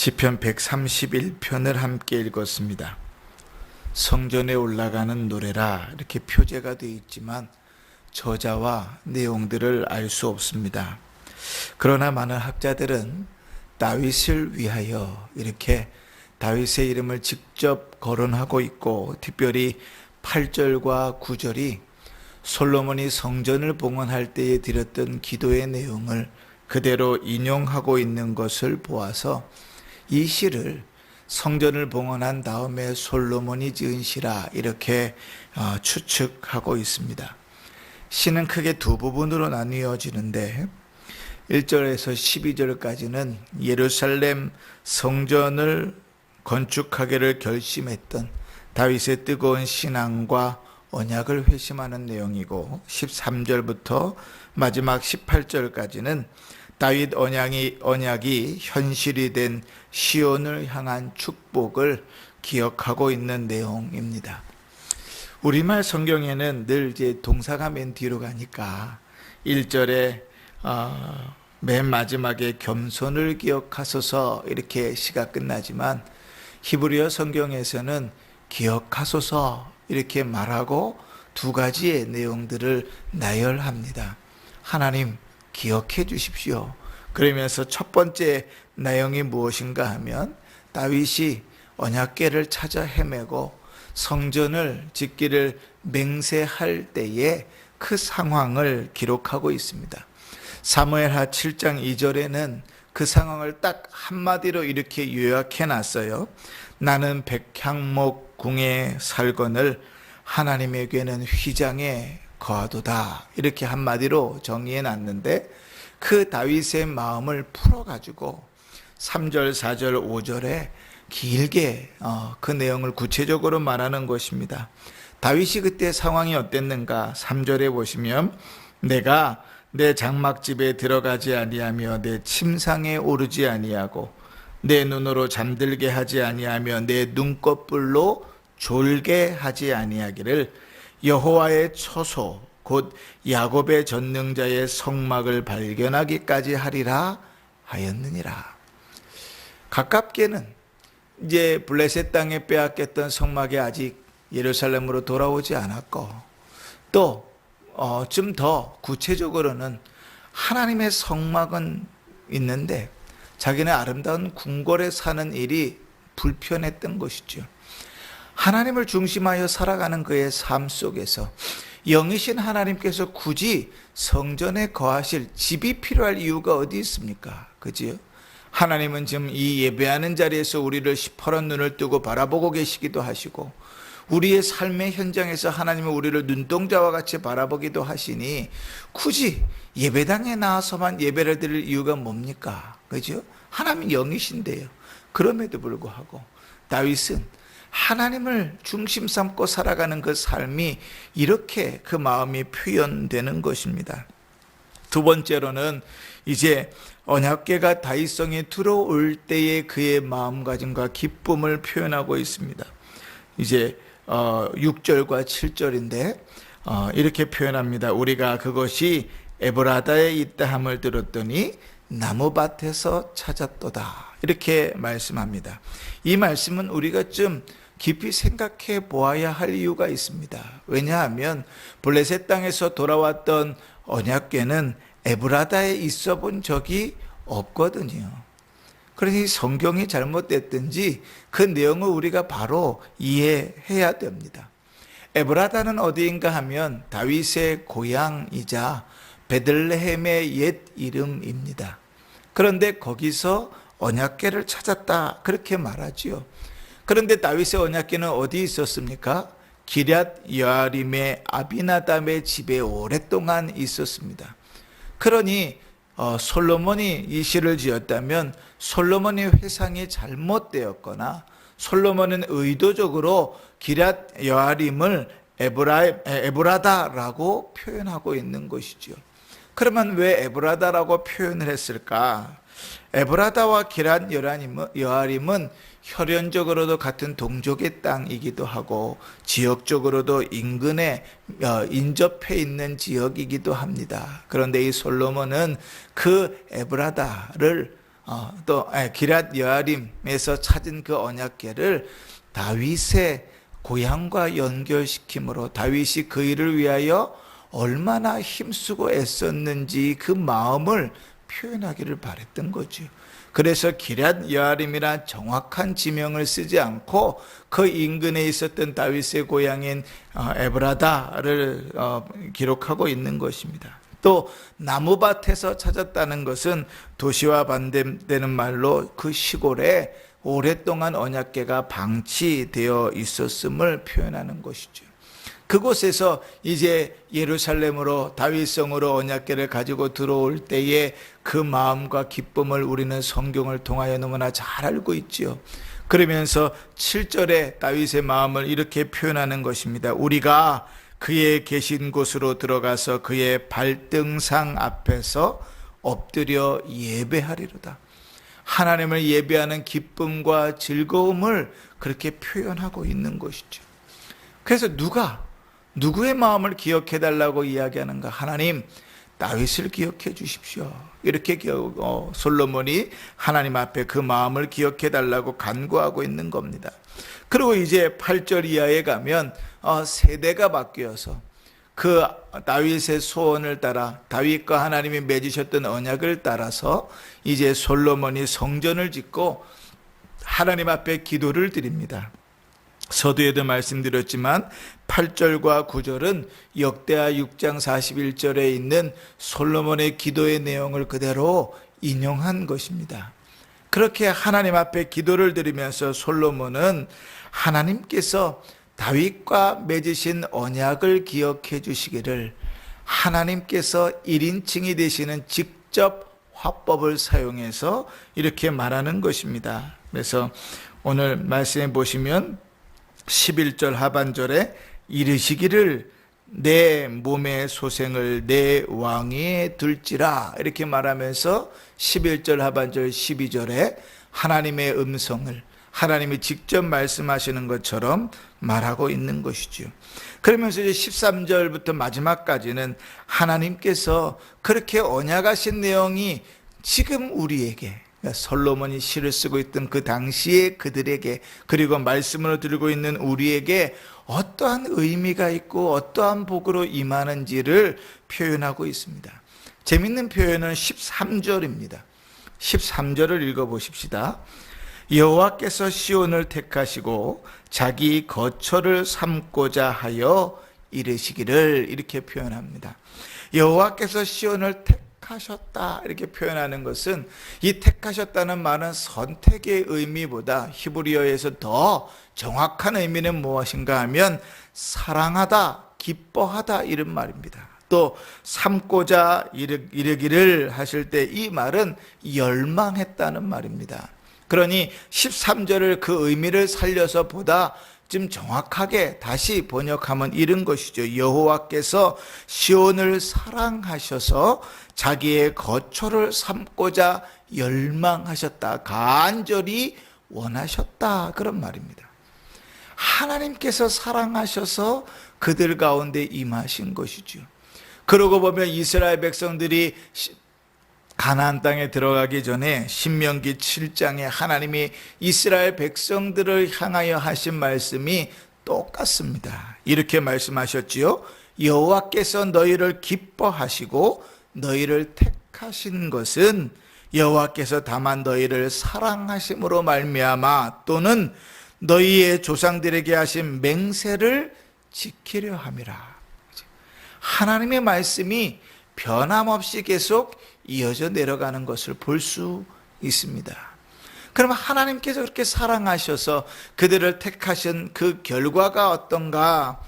시편 131편을 함께 읽었습니다. 성전에 올라가는 노래라 이렇게 표제가 되어 있지만 저자와 내용들을 알 수 없습니다. 그러나 많은 학자들은 다윗을 위하여 이렇게 다윗의 이름을 직접 거론하고 있고 특별히 8절과 9절이 솔로몬이 성전을 봉헌할 때에 드렸던 기도의 내용을 그대로 인용하고 있는 것을 보아서 이 시를 성전을 봉헌한 다음에 솔로몬이 지은 시라 이렇게 어, 추측하고 있습니다. 시는 크게 두 부분으로 나뉘어지는데 1절에서 12절까지는 예루살렘 성전을 건축하기를 결심했던 다윗의 뜨거운 신앙과 언약을 회심하는 내용이고 13절부터 마지막 18절까지는 다윗 언약이 언약이 현실이 된 시온을 향한 축복을 기억하고 있는 내용입니다. 우리말 성경에는 늘 이제 동사가 맨 뒤로 가니까 1절에 어, 맨 마지막에 겸손을 기억하소서 이렇게 시가 끝나지만 히브리어 성경에서는 기억하소서 이렇게 말하고 두 가지의 내용들을 나열합니다. 하나님 기억해 주십시오. 그러면서 첫 번째 내용이 무엇인가 하면 다윗이 언약궤를 찾아 헤매고 성전을 짓기를 맹세할 때에 그 상황을 기록하고 있습니다. 사무엘하 7장 2절에는 그 상황을 딱 한마디로 이렇게 요약해 놨어요. 나는 백향목 궁에 살거늘 하나님에게는 휘장에 거하도다. 이렇게 한마디로 정의해 놨는데 그 다윗의 마음을 풀어 가지고 3절, 4절, 5절에 길게 어, 그 내용을 구체적으로 말하는 것입니다. 다윗이 그때 상황이 어땠는가? 3절에 보시면 내가 내 장막집에 들어가지 아니하며 내 침상에 오르지 아니하고 내 눈으로 잠들게 하지 아니하며 내 눈꺼풀로 졸게 하지 아니하기를 여호와의 처소 곧 야곱의 전능자의 성막을 발견하기까지 하리라 하였느니라. 가깝게는 이제 블레셋 땅에 빼앗겼던 성막이 아직 예루살렘으로 돌아오지 않았고 또 어, 좀 더 구체적으로는 하나님의 성막은 있는데 자기네 아름다운 궁궐에 사는 일이 불편했던 것이죠. 하나님을 중심하여 살아가는 그의 삶 속에서 영이신 하나님께서 굳이 성전에 거하실 집이 필요할 이유가 어디 있습니까? 그지요? 하나님은 지금 이 예배하는 자리에서 우리를 시퍼런 눈을 뜨고 바라보고 계시기도 하시고 우리의 삶의 현장에서 하나님은 우리를 눈동자와 같이 바라보기도 하시니 굳이 예배당에 나와서만 예배를 드릴 이유가 뭡니까? 그죠? 하나님 영이신데요. 그럼에도 불구하고 다윗은 하나님을 중심 삼고 살아가는 그 삶이 이렇게 그 마음이 표현되는 것입니다. 두 번째로는 이제 언약궤가 다윗성에 들어올 때의 그의 마음가짐과 기쁨을 표현하고 있습니다. 이제 6절과 7절인데 어, 이렇게 표현합니다. 우리가 그것이 에브라다에 있다 함을 들었더니 나무밭에서 찾았도다. 이렇게 말씀합니다. 이 말씀은 우리가 좀 깊이 생각해 보아야 할 이유가 있습니다. 왜냐하면 블레셋 땅에서 돌아왔던 언약궤는 에브라다에 있어 본 적이 없거든요. 그러니 성경이 잘못됐든지 그 내용을 우리가 바로 이해해야 됩니다. 에브라다는 어디인가 하면 다윗의 고향이자 베들레헴의 옛 이름입니다. 그런데 거기서 언약궤를 찾았다 그렇게 말하지요. 그런데 다윗의 언약궤는 어디 있었습니까? 기럇 여아림의 아비나담의 집에 오랫동안 있었습니다. 그러니 어, 솔로몬이 이 시를 지었다면 솔로몬의 회상이 잘못되었거나 솔로몬은 의도적으로 기럇 여아림을 에브라, 에브라다라고 표현하고 있는 것이죠. 그러면 왜 에브라다라고 표현을 했을까? 에브라다와 기란 여아림은 혈연적으로도 같은 동족의 땅이기도 하고 지역적으로도 인근에 어, 인접해 있는 지역이기도 합니다. 그런데 이 솔로몬은 그 에브라다를 어, 또 예, 기랏 여아림에서 찾은 그 언약궤를 다윗의 고향과 연결시킴으로 다윗이 그 일을 위하여 얼마나 힘쓰고 애썼는지 그 마음을 표현하기를 바랬던 거죠. 그래서 기랏 여아림이란 정확한 지명을 쓰지 않고 그 인근에 있었던 다윗의 고향인 어, 에브라다를 어, 기록하고 있는 것입니다. 또 나무밭에서 찾았다는 것은 도시와 반대되는 말로 그 시골에 오랫동안 언약궤가 방치되어 있었음을 표현하는 것이죠. 그곳에서 이제 예루살렘으로 다윗성으로 언약궤를 가지고 들어올 때의 그 마음과 기쁨을 우리는 성경을 통하여 너무나 잘 알고 있지요. 그러면서 7절에 다윗의 마음을 이렇게 표현하는 것입니다. 우리가 그의 계신 곳으로 들어가서 그의 발등상 앞에서 엎드려 예배하리로다. 하나님을 예배하는 기쁨과 즐거움을 그렇게 표현하고 있는 것이죠. 그래서 누가 누구의 마음을 기억해 달라고 이야기하는가? 하나님 다윗을 기억해 주십시오. 이렇게 어, 솔로몬이 하나님 앞에 그 마음을 기억해 달라고 간구하고 있는 겁니다. 그리고 이제 8절 이하에 가면 어, 세대가 바뀌어서 그 다윗의 소원을 따라 다윗과 하나님이 맺으셨던 언약을 따라서 이제 솔로몬이 성전을 짓고 하나님 앞에 기도를 드립니다. 서두에도 말씀드렸지만 8절과 9절은 역대하 6장 41절에 있는 솔로몬의 기도의 내용을 그대로 인용한 것입니다. 그렇게 하나님 앞에 기도를 드리면서 솔로몬은 하나님께서 다윗과 맺으신 언약을 기억해 주시기를 하나님께서 1인칭이 되시는 직접 화법을 사용해서 이렇게 말하는 것입니다. 그래서 오늘 말씀해 보시면 11절 하반절에 이르시기를 내 몸의 소생을 내 왕위에 둘지라 이렇게 말하면서 11절 하반절 12절에 하나님의 음성을 하나님이 직접 말씀하시는 것처럼 말하고 있는 것이죠. 그러면서 이제 13절부터 마지막까지는 하나님께서 그렇게 언약하신 내용이 지금 우리에게 솔로몬이 시를 쓰고 있던 그 당시에 그들에게 그리고 말씀을 들고 있는 우리에게 어떠한 의미가 있고 어떠한 복으로 임하는지를 표현하고 있습니다. 재밌는 표현은 13절입니다. 13절을 읽어 보십시다. 여호와께서 시온을 택하시고 자기 거처를 삼고자 하여 이르시기를 이렇게 표현합니다. 여호와께서 시온을 택 하셨다 이렇게 표현하는 것은 이 택하셨다는 말은 선택의 의미보다 히브리어에서 더 정확한 의미는 무엇인가 하면 사랑하다, 기뻐하다 이런 말입니다. 또 삼고자 이르, 이르기를 하실 때 이 말은 열망했다는 말입니다. 그러니 13절을 그 의미를 살려서 보다 좀 정확하게 다시 번역하면 이런 것이죠. 여호와께서 시온을 사랑하셔서 자기의 거처를 삼고자 열망하셨다. 간절히 원하셨다. 그런 말입니다. 하나님께서 사랑하셔서 그들 가운데 임하신 것이죠. 그러고 보면 이스라엘 백성들이 가나안 땅에 들어가기 전에 신명기 7장에 하나님이 이스라엘 백성들을 향하여 하신 말씀이 똑같습니다. 이렇게 말씀하셨지요. 여호와께서 너희를 기뻐하시고 너희를 택하신 것은 여호와께서 다만 너희를 사랑하심으로 말미암아 또는 너희의 조상들에게 하신 맹세를 지키려 함이라. 하나님의 말씀이 변함없이 계속 이어져 내려가는 것을 볼 수 있습니다. 그럼 하나님께서 그렇게 사랑하셔서 그들을 택하신 그 결과가 어떤가?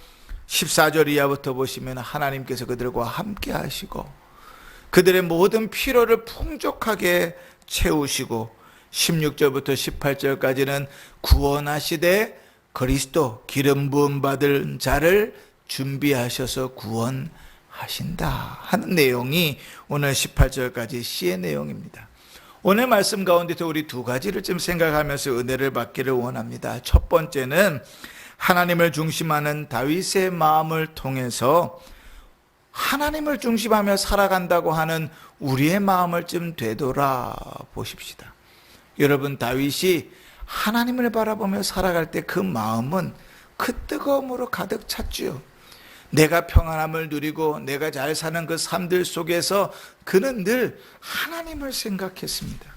14절 이하부터 보시면 하나님께서 그들과 함께 하시고 그들의 모든 필요를 풍족하게 채우시고 16절부터 18절까지는 구원하시되 그리스도 기름 부음 받을 자를 준비하셔서 구원 하신다 하는 내용이 오늘 18절까지 시의 내용입니다. 오늘 말씀 가운데서 우리 두 가지를 좀 생각하면서 은혜를 받기를 원합니다. 첫 번째는 하나님을 중심하는 다윗의 마음을 통해서 하나님을 중심하며 살아간다고 하는 우리의 마음을 좀 되돌아 보십시다. 여러분 다윗이 하나님을 바라보며 살아갈 때 그 마음은 그 뜨거움으로 가득 찼지요. 내가 평안함을 누리고 내가 잘 사는 그 삶들 속에서 그는 늘 하나님을 생각했습니다.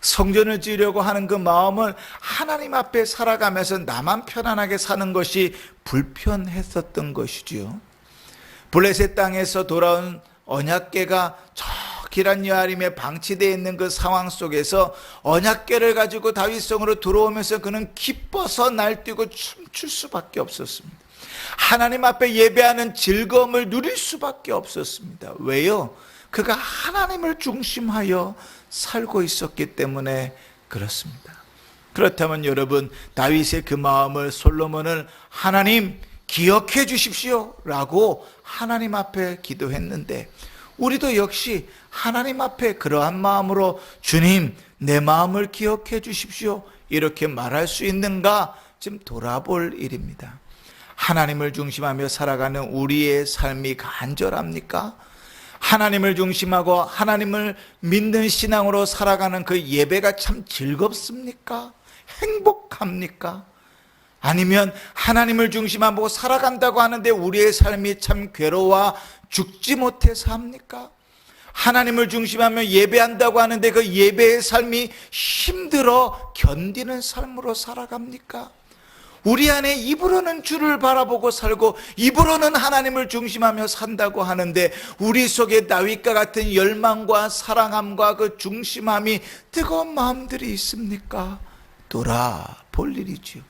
성전을 지으려고 하는 그 마음을 하나님 앞에 살아가면서 나만 편안하게 사는 것이 불편했었던 것이지요. 블레셋 땅에서 돌아온 언약계가 저 기란 여아림에 방치되어 있는 그 상황 속에서 언약계를 가지고 다윗성으로 들어오면서 그는 기뻐서 날뛰고 춤출 수밖에 없었습니다. 하나님 앞에 예배하는 즐거움을 누릴 수밖에 없었습니다. 왜요? 그가 하나님을 중심하여 살고 있었기 때문에 그렇습니다. 그렇다면 여러분 다윗의 그 마음을 솔로몬을 하나님 기억해 주십시오 라고 하나님 앞에 기도했는데 우리도 역시 하나님 앞에 그러한 마음으로 주님 내 마음을 기억해 주십시오 이렇게 말할 수 있는가 좀 돌아볼 일입니다. 하나님을 중심하며 살아가는 우리의 삶이 간절합니까? 하나님을 중심하고 하나님을 믿는 신앙으로 살아가는 그 예배가 참 즐겁습니까? 행복합니까? 아니면 하나님을 중심하고 살아간다고 하는데 우리의 삶이 참 괴로워 죽지 못해서 합니까? 하나님을 중심하며 예배한다고 하는데 그 예배의 삶이 힘들어 견디는 삶으로 살아갑니까? 우리 안에 입으로는 주를 바라보고 살고 입으로는 하나님을 중심하며 산다고 하는데 우리 속에 다윗과 같은 열망과 사랑함과 그 중심함이 뜨거운 마음들이 있습니까? 돌아볼 일이지요.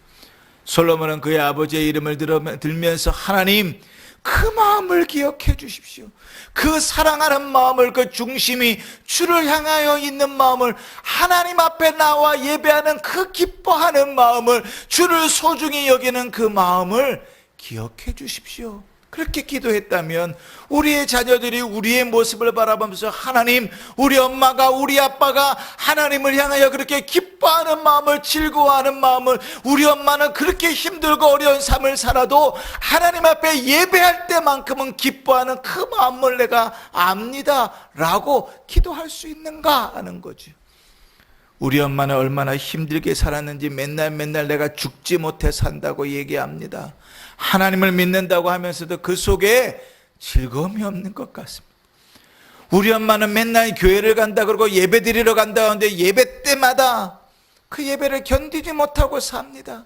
솔로몬은 그의 아버지의 이름을 들면서 하나님 그 마음을 기억해 주십시오. 그 사랑하는 마음을 그 중심이 주를 향하여 있는 마음을 하나님 앞에 나와 예배하는 그 기뻐하는 마음을 주를 소중히 여기는 그 마음을 기억해 주십시오. 그렇게 기도했다면 우리의 자녀들이 우리의 모습을 바라보면서 하나님, 우리 엄마가 우리 아빠가 하나님을 향하여 그렇게 기뻐하는 마음을 즐거워하는 마음을 우리 엄마는 그렇게 힘들고 어려운 삶을 살아도 하나님 앞에 예배할 때만큼은 기뻐하는 그 마음을 내가 압니다라고 기도할 수 있는가 하는 거죠. 우리 엄마는 얼마나 힘들게 살았는지 맨날 맨날 내가 죽지 못해 산다고 얘기합니다. 하나님을 믿는다고 하면서도 그 속에 즐거움이 없는 것 같습니다. 우리 엄마는 맨날 교회를 간다 그러고 예배 드리러 간다 하는데 예배 때마다 그 예배를 견디지 못하고 삽니다.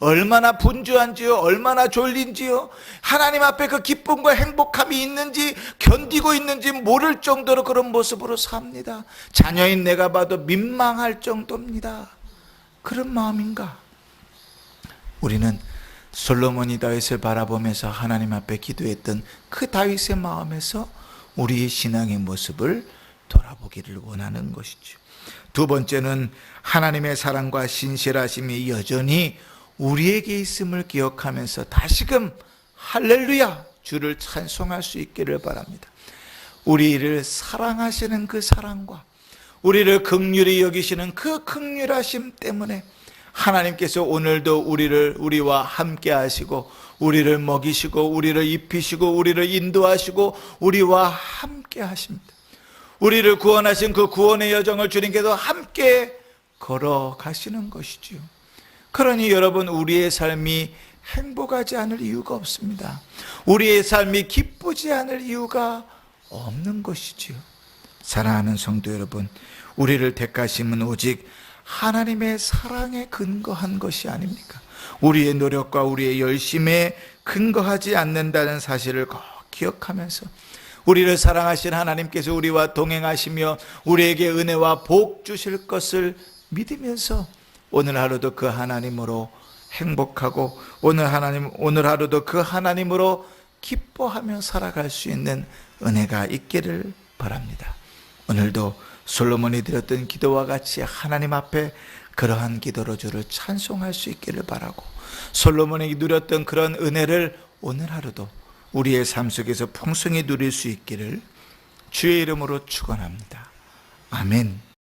얼마나 분주한지요, 얼마나 졸린지요, 하나님 앞에 그 기쁨과 행복함이 있는지 견디고 있는지 모를 정도로 그런 모습으로 삽니다. 자녀인 내가 봐도 민망할 정도입니다. 그런 마음인가? 우리는 솔로몬이 다윗을 바라보면서 하나님 앞에 기도했던 그 다윗의 마음에서 우리의 신앙의 모습을 돌아보기를 원하는 것이죠. 두 번째는 하나님의 사랑과 신실하심이 여전히 우리에게 있음을 기억하면서 다시금 할렐루야 주를 찬송할 수 있기를 바랍니다. 우리를 사랑하시는 그 사랑과 우리를 극률히 여기시는 그 극률하심 때문에 하나님께서 오늘도 우리를 우리와 함께 하시고 우리를 먹이시고 우리를 입히시고 우리를 인도하시고 우리와 함께 하십니다. 우리를 구원하신 그 구원의 여정을 주님께서 함께 걸어가시는 것이지요. 그러니 여러분 우리의 삶이 행복하지 않을 이유가 없습니다. 우리의 삶이 기쁘지 않을 이유가 없는 것이지요. 사랑하는 성도 여러분, 우리를 택하심은 오직 하나님의 사랑에 근거한 것이 아닙니까? 우리의 노력과 우리의 열심에 근거하지 않는다는 사실을 꼭 기억하면서 우리를 사랑하신 하나님께서 우리와 동행하시며 우리에게 은혜와 복 주실 것을 믿으면서 오늘 하루도 그 하나님으로 행복하고 오늘 하나님 오늘 하루도 그 하나님으로 기뻐하며 살아갈 수 있는 은혜가 있기를 바랍니다. 오늘도 솔로몬이 드렸던 기도와 같이 하나님 앞에 그러한 기도로 주를 찬송할 수 있기를 바라고 솔로몬이 누렸던 그런 은혜를 오늘 하루도 우리의 삶 속에서 풍성히 누릴 수 있기를 주의 이름으로 축원합니다. 아멘.